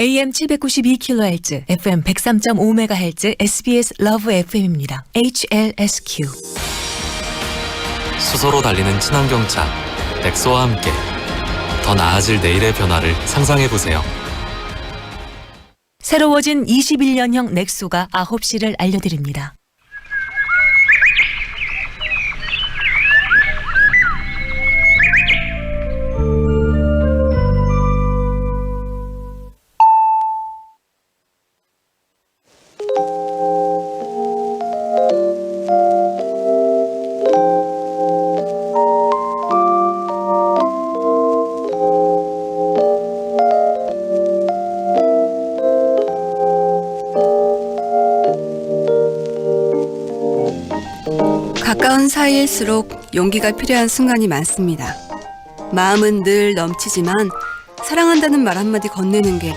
AM 792kHz, FM 103.5MHz SBS 러브 FM입니다. HLSQ. 수소로 달리는 친환경차 넥소와 함께 더 나아질 내일의 변화를 상상해 보세요. 새로워진 21년형 넥소가 9시를 알려드립니다. 가까운 사이일수록 용기가 필요한 순간이 많습니다. 마음은 늘 넘치지만 사랑한다는 말 한마디 건네는 게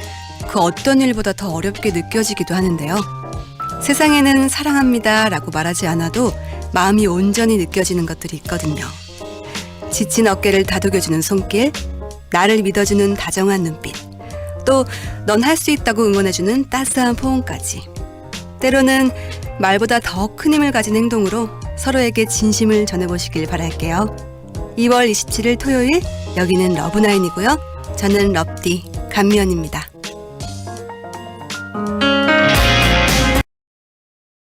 그 어떤 일보다 더 어렵게 느껴지기도 하는데요. 세상에는 사랑합니다 라고 말하지 않아도 마음이 온전히 느껴지는 것들이 있거든요. 지친 어깨를 다독여주는 손길, 나를 믿어주는 다정한 눈빛, 또 넌 할 수 있다고 응원해주는 따스한 포옹까지. 때로는 말보다 더 큰 힘을 가진 행동으로 서로에게 진심을 전해보시길 바랄게요. 2월 27일 토요일 여기는 러브나인이고요. 저는 럽디 감미연입니다.